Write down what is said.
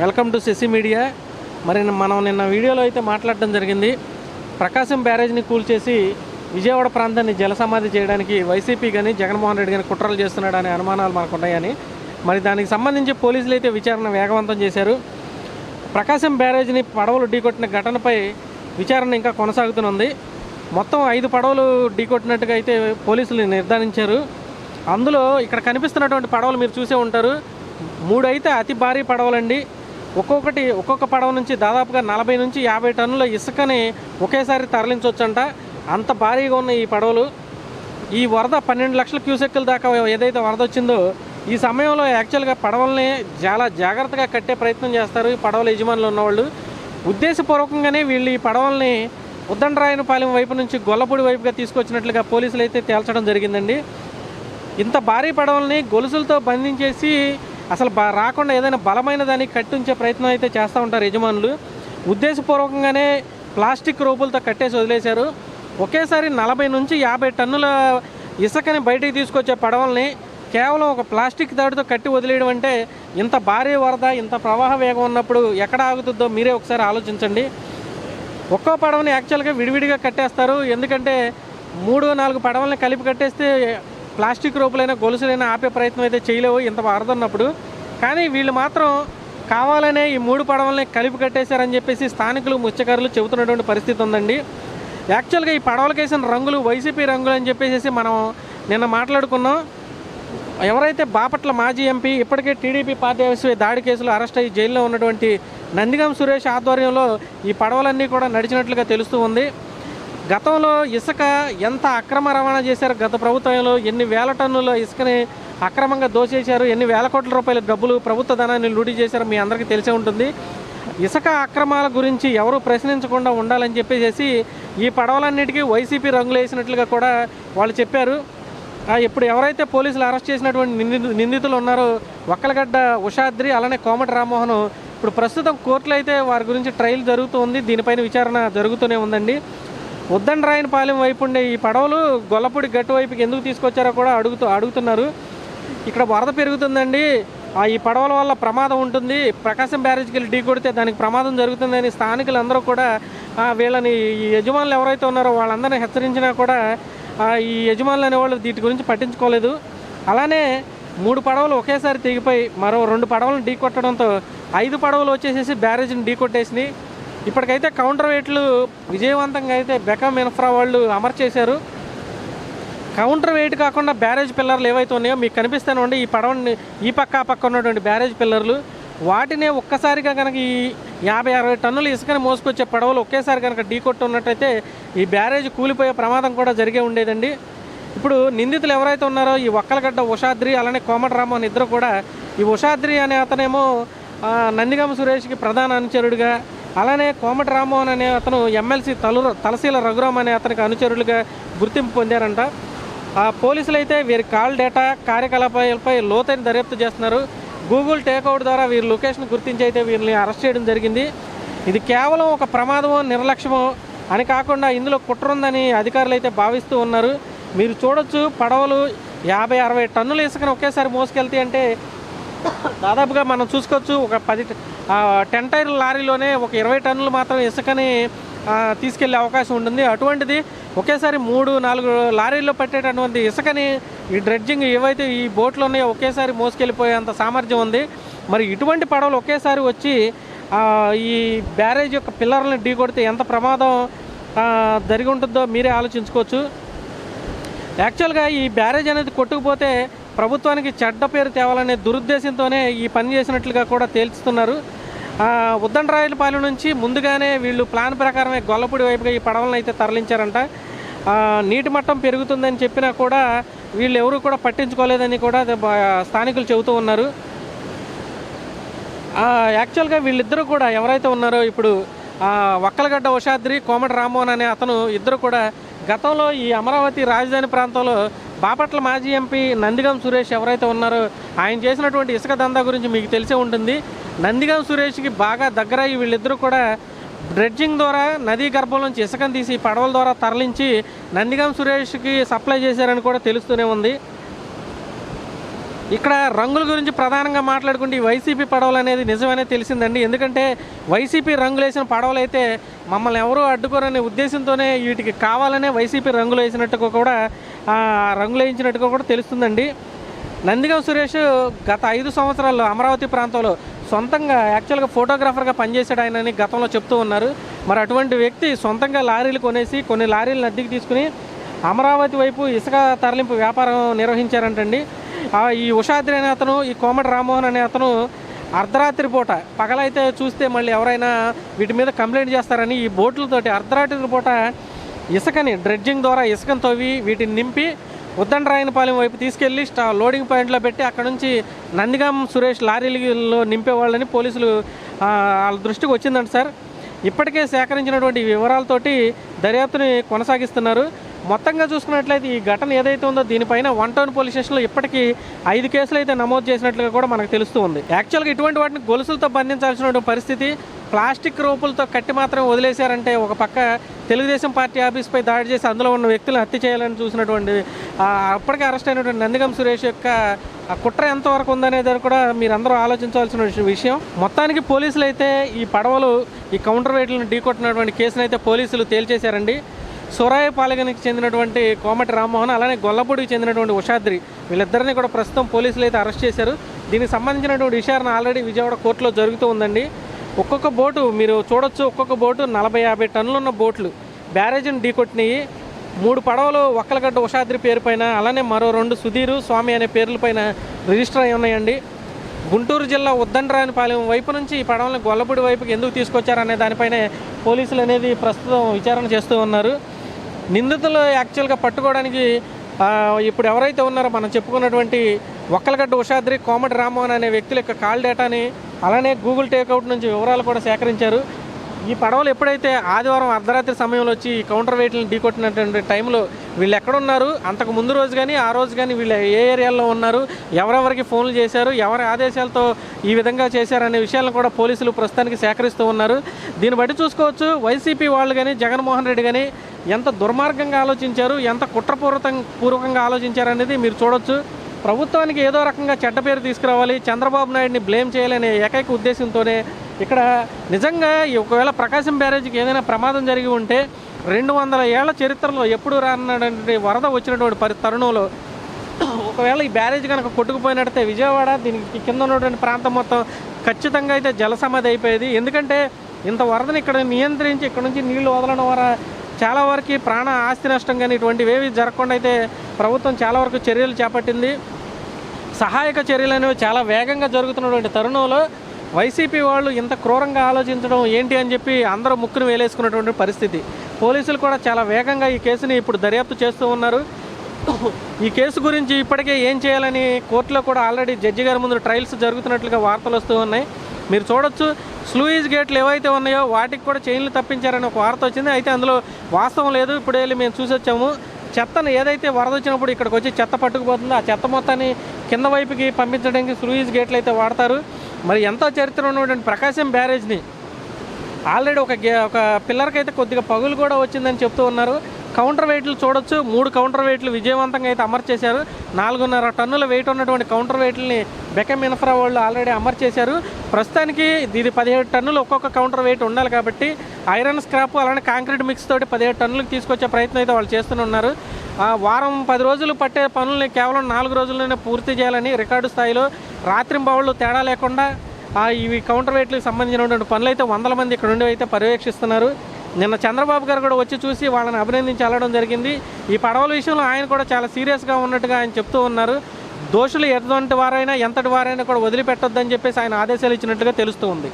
Welcome to Shashi media. మరి మనం నిన్న వీడియోలో అయితే మాట్లాడడం జరిగింది. ప్రకాశం బ్యారేజ్ని కూల్చేసి విజయవాడ ప్రాంతాన్ని జలసమాధి చేయడానికి వైసీపీ కానీ జగన్మోహన్ రెడ్డి కానీ కుట్రలు చేస్తున్నాడు అనే అనుమానాలు మనకు ఉన్నాయని మరి దానికి సంబంధించి పోలీసులు అయితే విచారణ వేగవంతం చేశారు. ప్రకాశం బ్యారేజ్ని పడవలు ఢీకొట్టిన ఘటనపై విచారణ ఇంకా కొనసాగుతున్నది మొత్తం ఐదు పడవలు ఢీకొట్టినట్టుగా అయితే పోలీసులు నిర్ధారించారు. అందులో ఇక్కడ కనిపిస్తున్నటువంటి పడవలు మీరు చూసే ఉంటారు. మూడు అయితే అతి భారీ పడవలండి. ఒక్కొక్కటి ఒక్కొక్క పడవ నుంచి దాదాపుగా నలభై నుంచి యాభై టన్నుల ఇసుకని ఒకేసారి తరలించవచ్చంట అంత భారీగా ఉన్న ఈ పడవలు. ఈ వరద పన్నెండు లక్షల క్యూసెక్కుల దాకా ఏదైతే వరద వచ్చిందో ఈ సమయంలో యాక్చువల్గా పడవల్ని చాలా జాగ్రత్తగా కట్టే ప్రయత్నం చేస్తారు ఈ పడవల యజమానులు ఉన్నవాళ్ళు. ఉద్దేశపూర్వకంగానే వీళ్ళు ఈ పడవల్ని ఉద్దండరాయనపాలెం వైపు నుంచి గొల్లపూడి వైపుగా తీసుకొచ్చినట్లుగా పోలీసులు అయితే తేల్చడం జరిగిందండి. ఇంత భారీ పడవల్ని గొలుసులతో బంధించేసి అసలు బా రాకుండా ఏదైనా బలమైన దాన్ని కట్టించే ప్రయత్నం అయితే చేస్తూ ఉంటారు యజమానులు. ఉద్దేశపూర్వకంగానే ప్లాస్టిక్ రూపులతో కట్టేసి వదిలేశారు. ఒకేసారి నలభై నుంచి యాభై టన్నుల ఇసుకని బయటికి తీసుకొచ్చే పడవల్ని కేవలం ఒక ప్లాస్టిక్ దాడితో కట్టి వదిలేయడం అంటే ఇంత భారీ వరద ఇంత ప్రవాహ వేగం ఉన్నప్పుడు ఎక్కడ ఆగుతుందో మీరే ఒకసారి ఆలోచించండి. ఒక్కో పడవని యాక్చువల్గా విడివిడిగా కట్టేస్తారు. ఎందుకంటే మూడు నాలుగు పడవల్ని కలిపి కట్టేస్తే ప్లాస్టిక్ రూపులైన గొలుసులైనా ఆపే ప్రయత్నం అయితే చేయలేవు ఇంత వరద ఉన్నప్పుడు కానీ వీళ్ళు మాత్రం కావాలనే ఈ మూడు పడవల్ని కలిపి కట్టేశారని చెప్పేసి స్థానికులు ముత్యకారులు చెబుతున్నటువంటి పరిస్థితి ఉందండి. యాక్చువల్గా ఈ పడవలకేసిన రంగులు వైసీపీ రంగులు అని చెప్పేసి మనం నిన్న మాట్లాడుకున్నాం. ఎవరైతే బాపట్ల మాజీ ఎంపీ ఇప్పటికే టీడీపీ పార్టీ ఆఫీసు దాడి కేసులో అరెస్ట్ అయ్యి జైల్లో ఉన్నటువంటి నందిగం సురేష్ ఆధ్వర్యంలో ఈ పడవలన్నీ కూడా నడిచినట్లుగా తెలుస్తూ ఉంది. గతంలో ఇసుక ఎంత అక్రమ రవాణా చేశారు? గత ప్రభుత్వంలో ఎన్ని వేల టన్నుల ఇసుకని అక్రమంగా దోచేశారు? ఎన్ని వేల కోట్ల రూపాయల డబ్బులు ప్రభుత్వ ధనాన్ని లూటీ చేశారో? మీ అందరికీ తెలిసే ఉంటుంది. ఇసుక అక్రమాల గురించి ఎవరు ప్రశ్నించకుండా ఉండాలని చెప్పేసి ఈ పడవలన్నిటికీ వైసీపీ రంగులు వేసినట్లుగా కూడా వాళ్ళు చెప్పారు. ఇప్పుడు ఎవరైతే పోలీసులు అరెస్ట్ చేసినటువంటి నిందితు నిందితులు ఉన్నారో ఒక్కలగడ్డ ఉషాద్రి అలానే కోమటి రామ్మోహన్ ఇప్పుడు ప్రస్తుతం కోర్టులో అయితే వారి గురించి ట్రయల్ జరుగుతూ ఉంది. దీనిపైన విచారణ జరుగుతూనే ఉందండి. ఉద్దండరాయనపాలెం వైపు ఉండే ఈ పడవలు గొల్లపూడి గట్టు వైపుకి ఎందుకు తీసుకొచ్చారో కూడా అడుగుతూ అడుగుతున్నారు. ఇక్కడ వరద పెరుగుతుందండి. ఆ ఈ పడవల వల్ల ప్రమాదం ఉంటుంది. ప్రకాశం బ్యారేజ్కి వెళ్ళి ఢీ కొడితే దానికి ప్రమాదం జరుగుతుందని స్థానికులు అందరూ కూడా వీళ్ళని ఈ యజమానులు ఎవరైతే ఉన్నారో వాళ్ళందరినీ హెచ్చరించినా కూడా ఈ యజమానులు అనేవాళ్ళు వీటి గురించి పట్టించుకోలేదు. అలానే మూడు పడవలు ఒకేసారి తెగిపోయి మరో రెండు పడవలను ఢీ కొట్టడంతో ఐదు పడవలు వచ్చేసేసి బ్యారేజ్ని ఢీ కొట్టేసినాయి. ఇప్పటికైతే కౌంటర్ వెయిట్లు విజయవంతంగా అయితే బెకమ్ ఇన్ఫ్రా వాళ్ళు అమర్చేశారు. కౌంటర్ వెయిట్ కాకుండా బ్యారేజ్ పిల్లర్లు ఏవైతే ఉన్నాయో మీకు కనిపిస్తానండి ఈ పడవని ఈ పక్క ఆ పక్క ఉన్నటువంటి బ్యారేజ్ పిల్లర్లు వాటినే ఒక్కసారిగా కనుక ఈ యాభై అరవై టన్నులు ఇసుకని మోసుకొచ్చే పడవలు ఒకేసారి కనుక ఢీకొట్టు ఉన్నట్టయితే ఈ బ్యారేజ్ కూలిపోయే ప్రమాదం కూడా జరిగే ఉండేదండి. ఇప్పుడు నిందితులు ఎవరైతే ఉన్నారో ఈ ఒక్కలగడ్డ ఉషాద్రి అలానే కోమటి రామన్ ఇద్దరు కూడా ఈ ఉషాద్రి అనే అతనేమో ఆ, నందిగామ సురేష్కి ప్రధాన అనుచరుడిగా అలానే కోమటి రామ్మోహన్ అనే అతను ఎమ్మెల్సీ తలు తలసీల రఘురామ్ అనే అతనికి అనుచరులుగా గుర్తింపు పొందారంట. ఆ పోలీసులు అయితే వీరి కాల్ డేటా కార్యకలాపాలపై లోతైన దర్యాప్తు చేస్తున్నారు. గూగుల్ టేక్అవుట్ ద్వారా వీరి లొకేషన్ గుర్తించి అయితే వీరిని అరెస్ట్ చేయడం జరిగింది. ఇది కేవలం ఒక ప్రమాదమో నిర్లక్ష్యమో అని కాకుండా ఇందులో కుట్ర ఉందని అధికారులు అయితే భావిస్తూ ఉన్నారు. మీరు చూడొచ్చు పడవలు యాభై అరవై టన్నుల ఇసుకను ఒకేసారి మోసుకెళ్తాయి అంటే దాదాపుగా మనం చూసుకోవచ్చు ఒక పది టెన్ టైర్ లారీలోనే ఒక ఇరవై టన్నులు మాత్రం ఇసుకని తీసుకెళ్ళే అవకాశం ఉంటుంది. అటువంటిది ఒకేసారి మూడు నాలుగు లారీల్లో పెట్టేటటువంటి ఇసుకని ఈ డ్రెడ్జింగ్ ఏవైతే ఈ బోట్లు ఉన్నాయో ఒకేసారి మోసుకెళ్ళిపోయేంత సామర్థ్యం ఉంది. మరి ఇటువంటి పడవలు ఒకేసారి వచ్చి ఈ బ్యారేజ్ యొక్క పిల్లర్లను ఢీ కొడితే ఎంత ప్రమాదం జరిగి ఉంటుందో మీరే ఆలోచించుకోవచ్చు. యాక్చువల్గా ఈ బ్యారేజ్ అనేది కొట్టుకుపోతే ప్రభుత్వానికి చెడ్డ పేరు తేవాలనే దురుద్దేశంతోనే ఈ పని చేసినట్లుగా కూడా తేల్చుతున్నారు. ఉద్దండరాయలపాలెం నుంచి ముందుగానే వీళ్ళు ప్లాన్ ప్రకారమే గొల్లపూడి వైపుగా ఈ పడవలను అయితే తరలించారంట. నీటి మట్టం పెరుగుతుందని చెప్పినా కూడా వీళ్ళు ఎవరు కూడా పట్టించుకోలేదని కూడా స్థానికులు చెబుతూ ఉన్నారు. యాక్చువల్గా వీళ్ళిద్దరూ కూడా ఎవరైతే ఉన్నారో ఇప్పుడు వక్కలగడ్డ ఉషాద్రి కోమటి రామ్మోహన్ అనే అతను ఇద్దరు కూడా గతంలో ఈ అమరావతి రాజధాని ప్రాంతంలో బాపట్ల మాజీ ఎంపీ నందిగం సురేష్ ఎవరైతే ఉన్నారో ఆయన చేసినటువంటి ఇసుక దందా గురించి మీకు తెలిసే ఉంటుంది. నందిగం సురేష్కి బాగా దగ్గర అయ్యి వీళ్ళిద్దరూ కూడా డ్రెడ్జింగ్ ద్వారా నదీ గర్భం నుంచి ఇసుకను తీసి పడవల ద్వారా తరలించి నందిగం సురేష్కి సప్లై చేశారని కూడా తెలుస్తూనే ఉంది. ఇక్కడ రంగుల గురించి ప్రధానంగా మాట్లాడుకుంటే ఈ వైసీపీ పడవలు అనేది నిజమనే తెలిసిందండి. ఎందుకంటే వైసీపీ రంగులు వేసిన పడవలు అయితే మమ్మల్ని ఎవరూ అడ్డుకోరనే ఉద్దేశంతోనే వీటికి కావాలనే వైసీపీ రంగులు వేసినట్టుగా కూడా రంగులు వేయించినట్టుగా కూడా తెలుస్తుందండి. నందిగం సురేష్ గత ఐదు సంవత్సరాల్లో అమరావతి ప్రాంతంలో సొంతంగా యాక్చువల్గా ఫోటోగ్రాఫర్గా పనిచేశాడు ఆయనని గతంలో చెప్తూ ఉన్నారు. మరి అటువంటి వ్యక్తి సొంతంగా లారీలు కొనేసి కొన్ని లారీలను అద్దెకి తీసుకుని అమరావతి వైపు ఇసుక తరలింపు వ్యాపారం నిర్వహించారంటండి. ఈ ఉషాద్రి అనే అతను ఈ కోమటి రామ్మోహన్ అనే అతను అర్ధరాత్రి పూట పగలైతే చూస్తే మళ్ళీ ఎవరైనా వీటి మీద కంప్లైంట్ చేస్తారని ఈ బోట్లతోటి అర్ధరాత్రి పూట ఇసుకని డ్రెడ్జింగ్ ద్వారా ఇసుకను తవ్వి వీటిని నింపి ఉద్దండరాయనపాలెం వైపు తీసుకెళ్ళి స్టా లోడింగ్ పాయింట్లో పెట్టి అక్కడ నుంచి నందిగాం సురేష్ లారీలలో నింపేవాళ్ళని పోలీసులు వాళ్ళ దృష్టికి వచ్చిందంట సార్. ఇప్పటికే సేకరించినటువంటి వివరాలతోటి దర్యాప్తుని కొనసాగిస్తున్నారు. మొత్తంగా చూసుకున్నట్లయితే ఈ ఘటన ఏదైతే ఉందో దీనిపైన వన్ టౌన్ పోలీస్ స్టేషన్లో ఇప్పటికీ ఐదు కేసులు అయితే నమోదు చేసినట్లుగా కూడా మనకు తెలుస్తూ ఉంది. యాక్చువల్గా ఇటువంటి వాటిని గొలుసులతో బంధించాల్సిన పరిస్థితి ప్లాస్టిక్ రూపులతో కట్టి మాత్రం వదిలేశారంటే ఒక పక్క తెలుగుదేశం పార్టీ ఆఫీస్పై దాడి చేసి అందులో ఉన్న వ్యక్తులను హత్య చేయాలని చూసినటువంటి అప్పటికే అరెస్ట్ అయినటువంటి నందిగం సురేష్ యొక్క ఆ కుట్ర ఎంతవరకు ఉందనేది కూడా మీరందరూ ఆలోచించవలసిన విషయం. మొత్తానికి పోలీసులు అయితే ఈ పడవలు ఈ కౌంటర్ వెయిట్లను ఢీకొట్టినటువంటి కేసును అయితే పోలీసులు తేల్చేశారండి. సూరాయపాలెగానికి చెందినటువంటి కోమటి రామ్మోహన్ అలానే గొల్లపూడికి చెందినటువంటి ఉషాద్రి వీళ్ళిద్దరిని కూడా ప్రస్తుతం పోలీసులు అయితే అరెస్ట్ చేశారు. దీనికి సంబంధించినటువంటి విచారణ ఆల్రెడీ విజయవాడ కోర్టులో జరుగుతూ ఉందండి. ఒక్కొక్క బోటు మీరు చూడొచ్చు ఒక్కొక్క బోటు నలభై యాభై టన్నులు ఉన్న బోట్లు. బ్యారేజ్ని ఢీకొట్టినాయి. మూడు పడవలు ఒక్కలగడ్డ ఉషాద్రి పేరు పైన అలానే మరో రెండు సుధీరు స్వామి అనే పేర్ల పైన రిజిస్టర్ అయి ఉన్నాయండి. గుంటూరు జిల్లా ఉద్దండరానిపాలెం వైపు నుంచి ఈ పడవలను గొల్లపూడి వైపుకి ఎందుకు తీసుకొచ్చారనే దానిపైనే పోలీసులు అనేది ప్రస్తుతం విచారణ చేస్తూ ఉన్నారు. నిందితులు యాక్చువల్గా పట్టుకోవడానికి ఇప్పుడు ఎవరైతే ఉన్నారో మనం చెప్పుకున్నటువంటి ఒక్కలగడ్డ ఉషాద్రి కోమటి రామ్మోహన్ అనే వ్యక్తుల యొక్క కాల్ డేటాని అలానే గూగుల్ టేక్అవుట్ నుంచి వివరాలు కూడా సేకరించారు. ఈ పడవలు ఎప్పుడైతే ఆదివారం అర్ధరాత్రి సమయంలో వచ్చి ఈ కౌంటర్ వెయిట్లను ఢీకొట్టినటువంటి టైంలో వీళ్ళు ఎక్కడున్నారు? అంతకు ముందు రోజు కానీ ఆ రోజు కానీ వీళ్ళు ఏ ఏరియాలో ఉన్నారు? ఎవరెవరికి ఫోన్లు చేశారు? ఎవరి ఆదేశాలతో ఈ విధంగా చేశారనే విషయాలను కూడా పోలీసులు ప్రస్తుతానికి సేకరిస్తూ ఉన్నారు. దీన్ని బట్టి చూసుకోవచ్చు వైసీపీ వాళ్ళు కానీ జగన్మోహన్ రెడ్డి కానీ ఎంత దుర్మార్గంగా ఆలోచించారు ఎంత కుట్రపూర్వకం పూర్వకంగా ఆలోచించారనేది మీరు చూడొచ్చు. ప్రభుత్వానికి ఏదో రకంగా చెడ్డ పేరు తీసుకురావాలి చంద్రబాబు నాయుడిని బ్లేమ్ చేయాలనే ఏకైక ఉద్దేశంతోనే ఇక్కడ నిజంగా ఒకవేళ ప్రకాశం బ్యారేజ్కి ఏదైనా ప్రమాదం జరిగి ఉంటే రెండు వందల ఏళ్ళ చరిత్రలో ఎప్పుడు రానటువంటి వరద వచ్చినటువంటి పరి తరుణంలో ఒకవేళ ఈ బ్యారేజ్ కనుక కొట్టుకుపోయినట్టయితే విజయవాడ దీనికి కింద ఉన్నటువంటి ప్రాంతం మొత్తం ఖచ్చితంగా అయితే జలసమాధి అయిపోయేది. ఎందుకంటే ఇంత వరదని ఇక్కడ నియంత్రించి ఇక్కడ నుంచి నీళ్ళు వదలడం ద్వారా చాలా వరకు ప్రాణ ఆస్తి నష్టం కానీ ఇటువంటివి ఏవి జరగకుండా అయితే ప్రభుత్వం చాలా వరకు చర్యలు చేపట్టింది. సహాయక చర్యలు అనేవి చాలా వేగంగా జరుగుతున్నటువంటి తరుణంలో వైసీపీ వాళ్ళు ఇంత క్రూరంగా ఆలోచించడం ఏంటి అని చెప్పి అందరూ ముక్కును వేలేసుకున్నటువంటి పరిస్థితి. పోలీసులు కూడా చాలా వేగంగా ఈ కేసుని ఇప్పుడు దర్యాప్తు చేస్తూ ఉన్నారు. ఈ కేసు గురించి ఇప్పటికే ఏం చేయాలని కోర్టులో కూడా ఆల్రెడీ జడ్జి గారి ముందు ట్రయల్స్ జరుగుతున్నట్లుగా వార్తలు వస్తూ ఉన్నాయి. మీరు చూడొచ్చు స్లూయిజ్ గేట్లు ఏవైతే ఉన్నాయో వాటికి కూడా చైన్లు తప్పించారని ఒక వార్త వచ్చింది. అయితే అందులో వాస్తవం లేదు ఇప్పుడు వెళ్ళి మేము చూసి వచ్చాము చెత్తను ఏదైతే వరద వచ్చినప్పుడు ఇక్కడికి వచ్చి చెత్త పట్టుకుపోతుందో ఆ చెత్త మొత్తాన్ని కింద వైపుకి పంపించడానికి స్లూయిజ్ గేట్లు అయితే వాడతారు. మరి ఎంతో చరిత్ర ఉన్నటువంటి ప్రకాశం బ్యారేజ్ని ఆల్రెడీ ఒక గే ఒక పిల్లర్కి అయితే కొద్దిగా పగులు కూడా వచ్చిందని చెప్తూ ఉన్నారు. కౌంటర్ వెయిట్లు చూడొచ్చు. మూడు కౌంటర్ వెయిట్లు విజయవంతంగా అయితే అమర్చేశారు. నాలుగున్నర టన్నుల వెయిట్ ఉన్నటువంటి కౌంటర్ వెయిట్లని బెకమ్ ఇన్ఫ్రా వాళ్ళు ఆల్రెడీ అమర్చేశారు. ప్రస్తుతానికి ఇది పదిహేడు టన్నులు ఒక్కొక్క కౌంటర్ వెయిట్ ఉండాలి కాబట్టి ఐరన్ స్క్రాప్ అలానే కాంక్రీట్ మిక్స్ తోటి పదిహేడు టన్నులకు తీసుకొచ్చే ప్రయత్నం అయితే వాళ్ళు చేస్తూనే ఉన్నారు. వారం పది రోజులు పట్టే పనుల్ని కేవలం నాలుగు రోజుల్లోనే పూర్తి చేయాలని రికార్డు స్థాయిలో రాత్రింబవళ్ళు తేడా లేకుండా ఈ ఇవి కౌంటర్ వెయిట్లకు సంబంధించినటువంటి పనులు అయితే వందల మంది ఇక్కడ నుండి అయితే పర్యవేక్షిస్తున్నారు. నిన్న చంద్రబాబు గారు కూడా వచ్చి చూసి వాళ్ళని అభినందించి వెళ్ళడం జరిగింది. ఈ పడవల విషయంలో ఆయన కూడా చాలా సీరియస్గా ఉన్నట్టుగా ఆయన చెప్తూ ఉన్నారు. దోషులు ఎటువంటి వారైనా ఎంతటి వారైనా కూడా వదిలిపెట్టొద్దని చెప్పేసి ఆయన ఆదేశాలు ఇచ్చినట్టుగా తెలుస్తూ ఉంది.